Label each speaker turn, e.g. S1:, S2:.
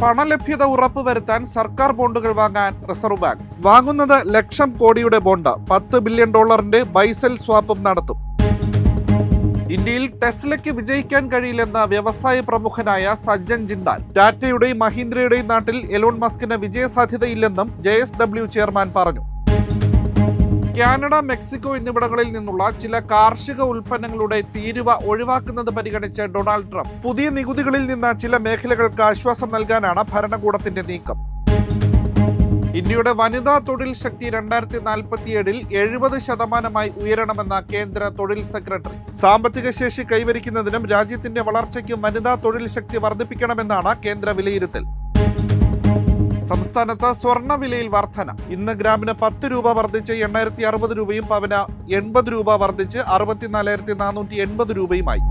S1: പണലഭ്യത ഉറപ്പുവരുത്താൻ സർക്കാർ ബോണ്ടുകൾ വാങ്ങാൻ റിസർവ് ബാങ്ക്. വാങ്ങുന്നത് ലക്ഷം കോടിയുടെ ബോണ്ട്. പത്ത് ബില്യൺ ഡോളറിന്റെ ബൈസൽ സ്വാപ്പും നടത്തും. ഇന്ത്യയിൽ ടെസ്ലയ്ക്ക് വിജയിക്കാൻ കഴിയില്ലെന്ന വ്യവസായ പ്രമുഖനായ സജ്ജൻ ജിണ്ടാൽ ടാറ്റയുടെയും മഹീന്ദ്രയുടെയും നാട്ടിൽ എലോൺ മസ്കിന് വിജയസാധ്യതയില്ലെന്നും ജെ എസ് ഡബ്ല്യു ചെയർമാൻ പറഞ്ഞു. കാനഡ മെക്സിക്കോ എന്നിവിടങ്ങളിൽ നിന്നുള്ള ചില കാർഷിക ഉൽപ്പന്നങ്ങളുടെ തീരുവ ഒഴിവാക്കുന്നത് പരിഗണിച്ച് ഡൊണാൾഡ് ട്രംപ്. പുതിയ നികുതികളിൽ നിന്ന് ചില മേഖലകൾക്ക് ആശ്വാസം നൽകാനാണ് ഭരണകൂടത്തിന്റെ നീക്കം. ഇന്ത്യയുടെ വനിതാ തൊഴിൽ ശക്തി രണ്ടായിരത്തി നാൽപ്പത്തിയേഴിൽ എഴുപത് ശതമാനമായി ഉയരണമെന്ന കേന്ദ്ര തൊഴിൽ സെക്രട്ടറി. സാമ്പത്തിക ശേഷി കൈവരിക്കുന്നതിനും രാജ്യത്തിന്റെ വളർച്ചയ്ക്കും വനിതാ തൊഴിൽ ശക്തി വർദ്ധിപ്പിക്കണമെന്നാണ് കേന്ദ്ര വിലയിരുത്തൽ. സംസ്ഥാനത്ത് സ്വർണ വിലയിൽ വർധന. ഇന്ന് ഗ്രാമിന് പത്ത് രൂപ വർദ്ധിച്ച് എണ്ണായിരത്തി അറുപത് രൂപയും പവന എൺപത് രൂപ വർദ്ധിച്ച് അറുപത്തിനാലായിരത്തി നാനൂറ്റി എൺപത് രൂപയുമായി.